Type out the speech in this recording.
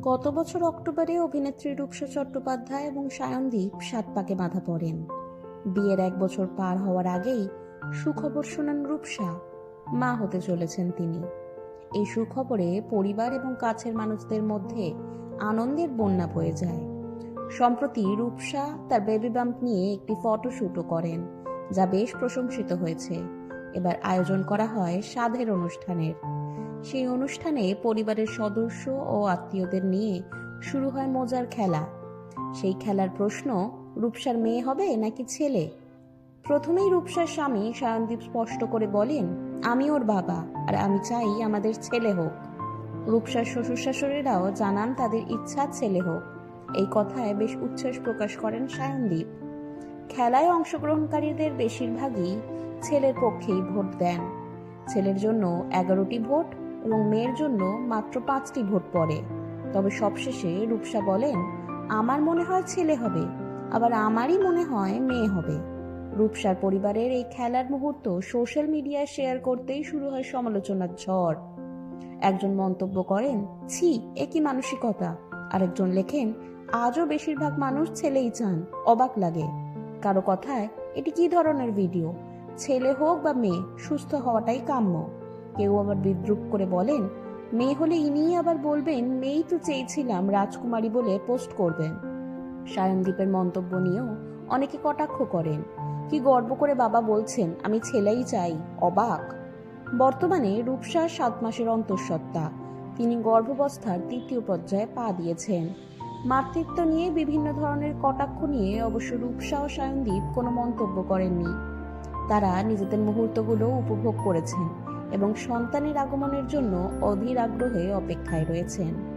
গত বছর অক্টোবরে অভিনেত্রী রূপসা চট্টোপাধ্যায় এবং সায়নদীপ সাত পাকে বাঁধা পড়েন। বিয়ের এক বছর পার হওয়ার আগেই সুখবর শোনান রূপসা। মা হতে চলেছেন তিনি। এই সুখবরে পরিবার এবং কাছের মানুষদের মধ্যে আনন্দের বন্যা বয়ে যায়। সম্প্রতি রূপসা তার বেবি বাম্প নিয়ে একটি ফটোশ্যুটও করেন, যা বেশ প্রশংসিত হয়েছে। এবার আয়োজন করা হয় সাধের অনুষ্ঠানের। সেই অনুষ্ঠানে পরিবারের সদস্য ও আত্মীয়দের নিয়ে শুরু হয় মজার খেলা। সেই খেলার প্রশ্ন, রূপসার মেয়ে হবে নাকি ছেলে? প্রথমেই রূপসার স্বামী সায়নদীপ স্পষ্ট করে বলেন, আমি ওর বাবা আর আমি চাই আমাদের ছেলে হোক। রূপসার শ্বশুর শাশুড়িরাও জানান তাদের ইচ্ছা ছেলে হোক। এই কথায় বেশ উচ্ছ্বাস প্রকাশ করেন সায়নদীপ। খেলায় অংশগ্রহণকারীদের বেশিরভাগই ছেলের পক্ষেই ভোট দেন। ছেলের জন্য এগারোটি ভোট এবং মেয়ের জন্য মাত্র পাঁচটি ভোট পড়ে। তবে সবশেষে রূপসা বলেন, আমার মনে হয় ছেলে হবে, আবার আমারই মনে হয় মেয়ে হবে। রূপসার পরিবারের এই খেলার মুহূর্ত সোশ্যাল মিডিয়ায় শেয়ার করতেই শুরু হয় সমালোচনার ঝড়। একজন মন্তব্য করেন, ছি একই মানসিকতা? আরেকজন লেখেন, আজও বেশিরভাগ মানুষ ছেলেই চান, অবাক লাগে। কারও কথায়, এটি কি ধরনের ভিডিও? ছেলে হোক বা মেয়ে, সুস্থ হওয়াটাই কাম্য। কেউ আবার বিদ্রুপ করে বলেন, মেয়ে হলে ইনিই আবার বলবেন, মেয়েই তো চেয়েছিলাম রাজকুমারী বলে পোস্ট করবেন। সায়নদীপের মন্তব্য নিয়েও অনেকে কটাক্ষ করেন। কি গর্ব করে বাবা বলছেন, আমি ছেলেই চাই, অবাক। বর্তমানে রূপসা সাত মাসের অন্তঃসত্ত্বা। তিনি গর্ভাবস্থার তৃতীয় পর্যায়ে পা দিয়েছেন। মাতৃত্ব নিয়ে বিভিন্ন ধরনের কটাক্ষ নিয়ে অবশ্য রূপসা ও সায়নদীপ কোনো মন্তব্য করেননি। তারা নিজেদের মুহূর্তগুলো উপভোগ করেছেন। এবং সন্তানের আগমনের জন্য অধীর আগ্রহে অপেক্ষায় রয়েছেন।